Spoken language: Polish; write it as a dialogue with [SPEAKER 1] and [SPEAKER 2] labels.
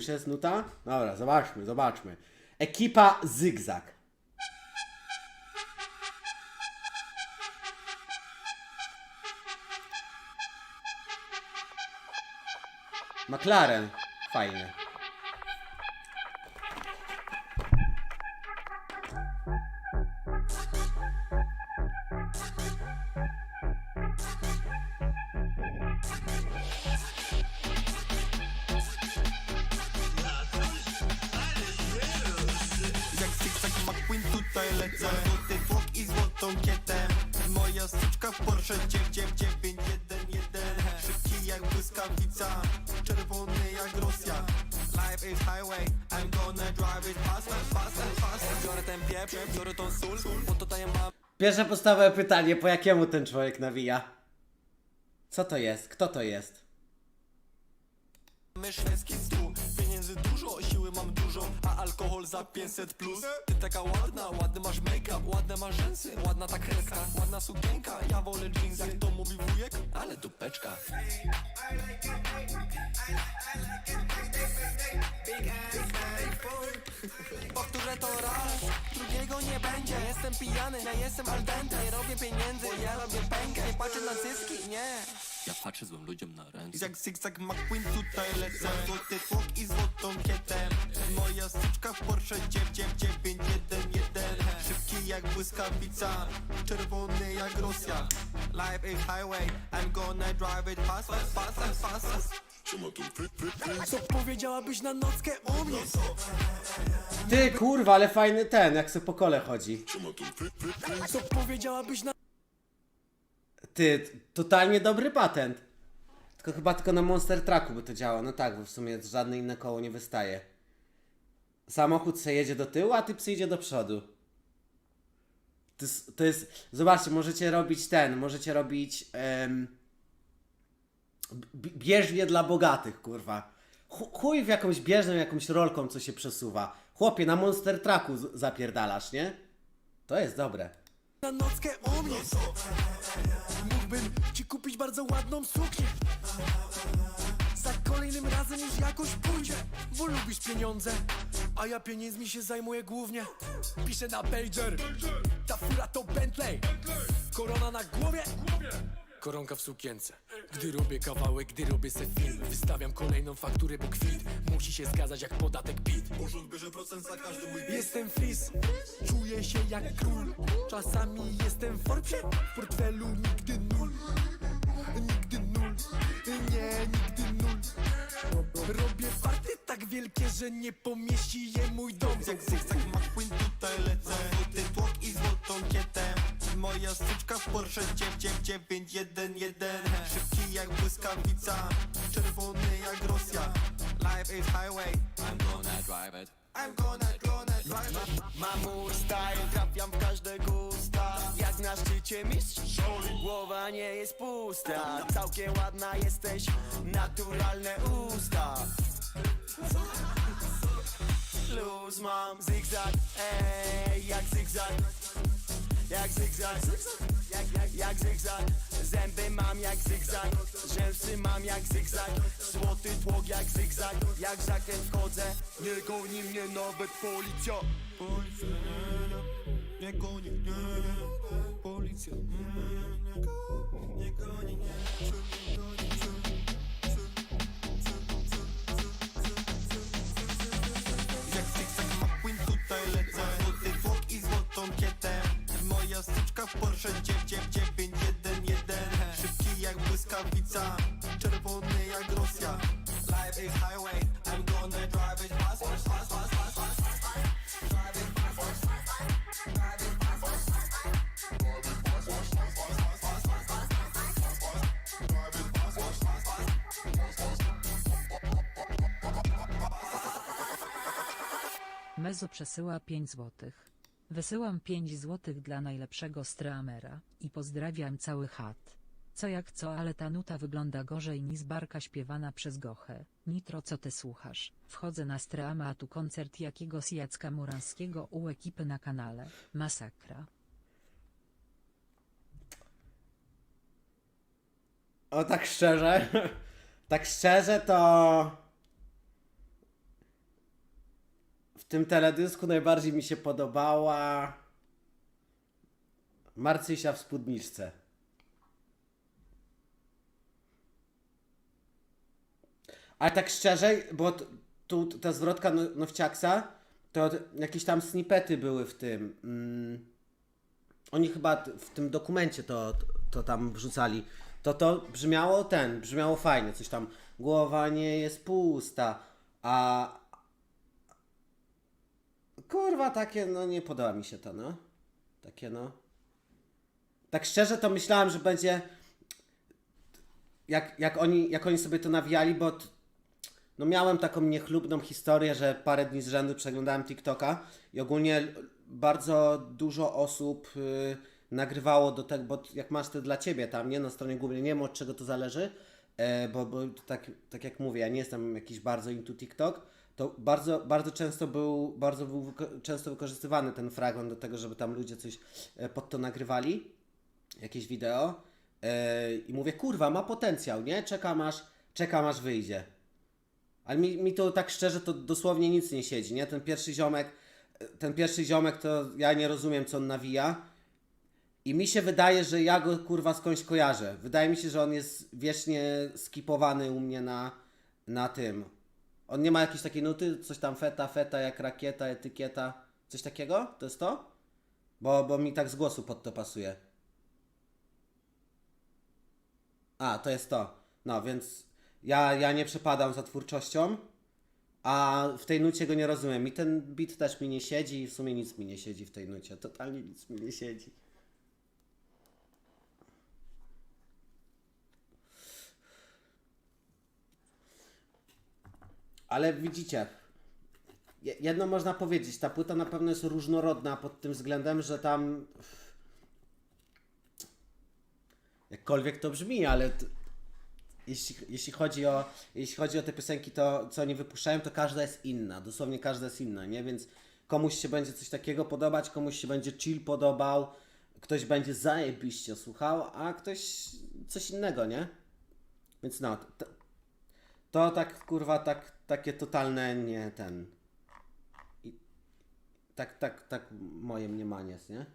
[SPEAKER 1] już jest nuta? Dobra, zobaczmy, zobaczmy. Ekipa Zygzak. McLaren. Fajnie.
[SPEAKER 2] Lecę Złoty i złotą kietę Moja styczka w Porsche 991 Szybki jak błyskawica Czerwony jak Rosja Life is highway I'm gonna drive it fast, fast, fast Biorę ten pieprz, biorę tą sól Bo tutaj mam
[SPEAKER 1] Pierwsze podstawowe pytanie, po jakiemu ten człowiek nawija? Co to jest? Kto to jest?
[SPEAKER 2] Siły mam dużo, a alkohol za 500 plus. Ty taka ładna, ładny masz make-up, ładne masz rzęsy, ładna ta kreska, ładna sukienka. Ja wolę jeans, jak to mówi wujek, ale dupeczka. Powtórzę to raz, drugiego nie będzie. Jestem pijany, ja jestem al dente, robię pieniędzy, ja robię pękę, nie patrzę na zyski, nie.
[SPEAKER 3] Ja patrzę złym ludziom na ręce
[SPEAKER 2] Jak zygzak McQueen tutaj lecę Złoty tłok i złotą kietę Moja styczka w Porsche 991 Szybki jak błyskawica Czerwony jak Rosja Life is highway I'm gonna drive it fast, fast, fast, fast, fast.
[SPEAKER 4] Co powiedziałabyś na nockę u mnie?
[SPEAKER 1] Ty kurwa, ale fajny ten, jak se po kole chodzi.
[SPEAKER 4] Co powiedziałabyś na...
[SPEAKER 1] Ty, totalnie dobry patent. Tylko chyba tylko na Monster Trucku by to działało. No tak, bo w sumie żadne inne koło nie wystaje. Samochód se jedzie do tyłu, a ty psy idzie do przodu. To jest, to jest zobaczcie, możecie robić ten, możecie robić b- bieżnię dla bogatych, kurwa. Chu- Chuj w jakąś bieżnię, jakąś rolką, co się przesuwa. Chłopie, na Monster Trucku zapierdalasz, nie? To jest dobre.
[SPEAKER 4] na nockę u mnie? Bardzo ładną suknię. Za kolejnym razem już jakoś pójdzie, bo lubisz pieniądze, a ja pieniędzmi się zajmuję głównie. Piszę na pager, ta fura to Bentley, korona na głowie. Koronka w sukience. Gdy robię kawałek, gdy robię se film Wystawiam kolejną fakturę, bo kwit. Musi się zgadzać jak podatek PIT.
[SPEAKER 2] Urząd bierze procent za każdy mój
[SPEAKER 4] Jestem flis, czuję się jak król. Czasami jestem w Forbesie, w portfelu nigdy nul Nigdy nul, nie, nigdy nul. Robię farty tak wielkie, że nie pomieści je mój dom.
[SPEAKER 2] Jak zygzak McQueen tutaj lecę. Złoty tłok i złotą kietę. Moja styczka w Porsche 991 Szybki jak błyskawica Czerwony jak Rosja. Life is highway.
[SPEAKER 3] I'm gonna drive it.
[SPEAKER 2] I'm gonna, gonna drive it.
[SPEAKER 5] Mam mój style, trafiam w każde gusta Jak na szczycie mistrz Głowa nie jest pusta. Całkiem ładna jesteś, naturalne usta. Luz mam, zygzak, ej, jak zygzak. Jak zygzak, jak, jak, jak zygzak. Zęby mam jak zygzak, rzęsy mam jak zygzak. Złoty tłok jak zygzak, jak zakręt wchodzę. Nie goni mnie nawet policja.
[SPEAKER 2] Policja, nie, nie, nie goni, nie, nie, policja, nie, nie, nie, nie goni, nie, nie goni, Jak
[SPEAKER 6] Mezo przesyła 5 złotych. Wysyłam 5 złotych dla najlepszego streamera i pozdrawiam cały chat. Co jak co, ale ta nuta wygląda gorzej niż barka śpiewana przez Gochę. Nitro, co ty słuchasz? Wchodzę na streama, a tu koncert jakiegoś Jacka Muranskiego u ekipy na kanale. Masakra.
[SPEAKER 1] O tak szczerze, tak szczerze to w tym teledysku najbardziej mi się podobała Marcysia w spódniczce. Ale tak szczerze, bo tu ta zwrotka no, Nowciaksa, to jakieś tam snippety były w tym. Mm, oni chyba w tym dokumencie to, to tam wrzucali. To to brzmiało ten, brzmiało fajnie, coś tam głowa nie jest pusta, a kurwa takie, no nie podoba mi się to, no. Takie no. Tak szczerze to myślałem, że będzie jak, jak, oni, jak oni sobie to nawijali, bo t- no miałem taką niechlubną historię, że parę dni z rzędu przeglądałem TikToka i ogólnie bardzo dużo osób y, nagrywało do tego, bo jak masz to dla ciebie tam, nie, na stronie głównej, nie wiem od czego to zależy, e, bo, bo tak, tak jak mówię, ja nie jestem jakiś bardzo into TikTok, to bardzo, bardzo często był, bardzo był wyko- często wykorzystywany ten fragment do tego, żeby tam ludzie coś e, pod to nagrywali jakieś wideo yy, i mówię, kurwa, ma potencjał, nie? Czekam aż, czekam aż wyjdzie. Ale mi, mi to tak szczerze to dosłownie nic nie siedzi, nie? Ten pierwszy ziomek, yy, ten pierwszy ziomek to ja nie rozumiem, co on nawija. I mi się wydaje, że ja go kurwa skądś kojarzę. Wydaje mi się, że on jest wiecznie skipowany u mnie na, na tym. On nie ma jakiejś takiej nuty, coś tam feta, feta, jak rakieta, etykieta, coś takiego? To jest to? Bo, bo mi tak z głosu pod to pasuje. A, to jest to. No, więc ja, ja nie przepadam za twórczością, a w tej nucie go nie rozumiem. I ten beat też mi nie siedzi i w sumie nic mi nie siedzi w tej nucie. Totalnie nic mi nie siedzi. Ale widzicie, je- jedno można powiedzieć, ta płyta na pewno jest różnorodna pod tym względem, że tam jakkolwiek to brzmi, ale t- jeśli, jeśli, chodzi o, jeśli chodzi o te piosenki, to co oni wypuszczają, to każda jest inna. Dosłownie każda jest inna, nie? Więc komuś się będzie coś takiego podobać, komuś się będzie chill podobał, ktoś będzie zajebiście słuchał, a ktoś coś innego, nie? Więc no, to tak kurwa, tak, takie totalne nie ten. I, tak, tak, tak moje mniemanie jest, nie?